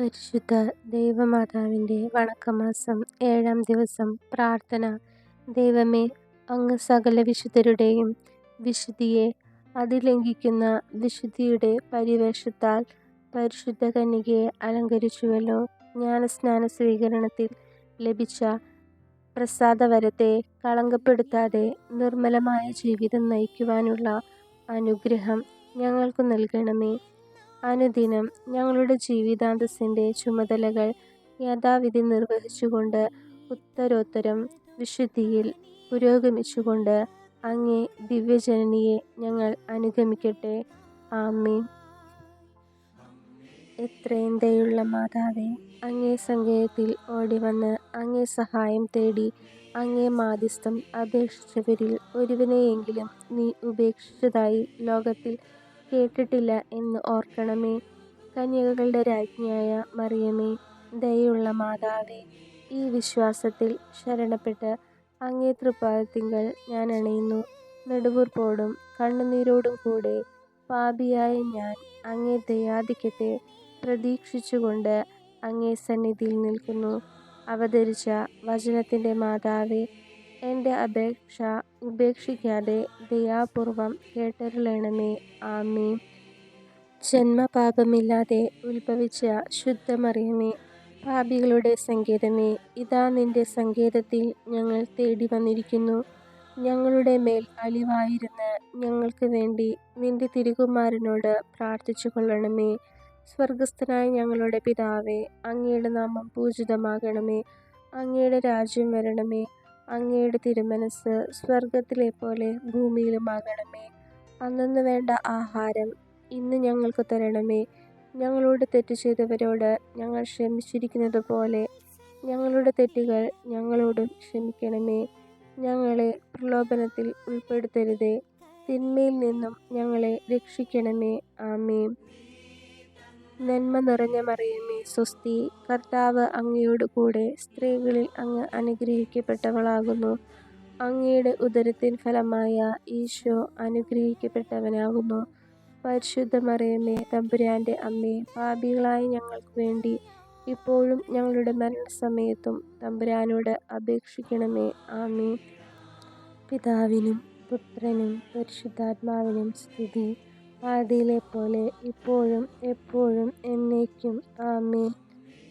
പരിശുദ്ധ ദൈവമാതാവിന്റെ വണക്കമാസം ഏഴാം ദിവസം പ്രാർത്ഥന. ദൈവമേ അങ്ങ് സകല വിശുദ്ധരുടെയും വിശുദ്ധിയെ അതിലംഘിക്കുന്ന വിശുദ്ധിയുടെ പരിവേഷത്താൽ പരിശുദ്ധ കന്യകയെ അലങ്കരിച്ചുവല്ലോ. ജ്ഞാനസ്നാന സ്വീകരണത്തിൽ ലഭിച്ച പ്രസാദവരത്തെ കളങ്കപ്പെടുത്താതെ നിർമ്മലമായ ജീവിതം നയിക്കുവാനുള്ള അനുഗ്രഹം ഞങ്ങൾക്ക് നൽകണമേ. അനുദിനം ഞങ്ങളുടെ ജീവിതാന്തസ്സിന്റെ ചുമതലകൾ യഥാവിധി നിർവഹിച്ചുകൊണ്ട് ഉത്തരോത്തരം വിശുദ്ധിയിൽ പുരോഗമിച്ചുകൊണ്ട് അങ്ങേ ദിവ്യജനനിയെ ഞങ്ങൾ അനുഗമിക്കട്ടെ. ആമീൻ. എത്രയും ദയുള്ള മാതാവേ അങ്ങേ സങ്കേതത്തിൽ ഓടി വന്ന് അങ്ങേ സഹായം തേടി അങ്ങേ മാധ്യസ്ഥം അപേക്ഷിച്ചവരിൽ ഒരുവനെയെങ്കിലും നീ ഉപേക്ഷിച്ചതായി ലോകത്തിൽ കേട്ടിട്ടില്ല എന്ന് ഓർക്കണമേ. കന്യകകളുടെ രാജ്ഞിയായ മറിയമേ ദയുള്ള മാതാവേ ഈ വിശ്വാസത്തിൽ ശരണപ്പെട്ട് അങ്ങേ തൃപ്പാദത്തിങ്കൽ ഞാൻ അണയുന്നു. നെടുവീർപ്പോടും കണ്ണുനീരോടും കൂടെ പാപിയായ ഞാൻ അങ്ങേ ദയാധിക്യത്തെ പ്രതീക്ഷിച്ചുകൊണ്ട് അങ്ങേ സന്നിധിയിൽ നിൽക്കുന്നു. അവതരിച്ച വചനത്തിന്റെ മാതാവേ എന്റെ അപേക്ഷ ഉപേക്ഷിക്കാതെ ദയാപൂർവം കേട്ടരുളണമേ. ആമേ ജന്മപാപമില്ലാതെ ഉത്ഭവിച്ച ശുദ്ധമറിയമേ പാപികളുടെ സങ്കേതമേ ഇതാ നിന്റെ സങ്കേതത്തിൽ ഞങ്ങൾ തേടി വന്നിരിക്കുന്നു. ഞങ്ങളുടെ മേൽ അലിവായിരുന്ന ഞങ്ങൾക്ക് വേണ്ടി നിന്റെ തിരുകുമാരനോട് പ്രാർത്ഥിച്ചു കൊള്ളണമേ സ്വർഗസ്ഥനായ ഞങ്ങളുടെ പിതാവേ അങ്ങയുടെ നാമം പൂജിതമാകണമേ. അങ്ങയുടെ രാജ്യം വരണമേ. അങ്ങയുടെ തിരുമനസ് സ്വർഗത്തിലെ പോലെ ഭൂമിയിലുമാകണമേ അന്നു വേണ്ട ആഹാരം ഇന്ന് ഞങ്ങൾക്ക് തരണമേ. ഞങ്ങളോട് തെറ്റ് ചെയ്തവരോട് ഞങ്ങൾ ക്ഷമിച്ചിരിക്കുന്നത് പോലെ ഞങ്ങളുടെ തെറ്റുകൾ ഞങ്ങളോടും ക്ഷമിക്കണമേ. ഞങ്ങളെ പ്രലോഭനത്തിൽ ഉൾപ്പെടുത്തരുതേ. തിന്മയിൽ നിന്നും ഞങ്ങളെ രക്ഷിക്കണമേ. ആമേ നന്മ നിറഞ്ഞ മറിയമേ സ്വസ്തി. കർത്താവ് അങ്ങയോട് കൂടെ സ്ത്രീകളിൽ അങ്ങ് അനുഗ്രഹിക്കപ്പെട്ടവളാകുന്നു. അങ്ങയുടെ ഉദരത്തിൻ ഫലമായ ഈശോ അനുഗ്രഹിക്കപ്പെട്ടവനാകുന്നു. പരിശുദ്ധ മറിയമേ തമ്പുരാന്റെ അമ്മേ പാപികളായ ഞങ്ങൾക്ക് വേണ്ടി ഇപ്പോഴും ഞങ്ങളുടെ മരണസമയത്തും തമ്പുരാനോട് അപേക്ഷിക്കണമേ. ആമേ പിതാവിനും പുത്രനും പരിശുദ്ധാത്മാവിനും സ്തുതി. ആദിയിലെ പോലെ ഇപ്പോഴും എപ്പോഴും എന്നേക്കും. ആമേ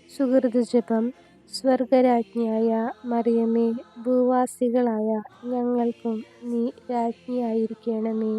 സുഹൃത ജപം സ്വർഗരാജ്ഞിയായ മറിയമേ ഭൂവാസികളായ ഞങ്ങൾക്കും നീ രാജ്ഞിയായിരിക്കണമേ.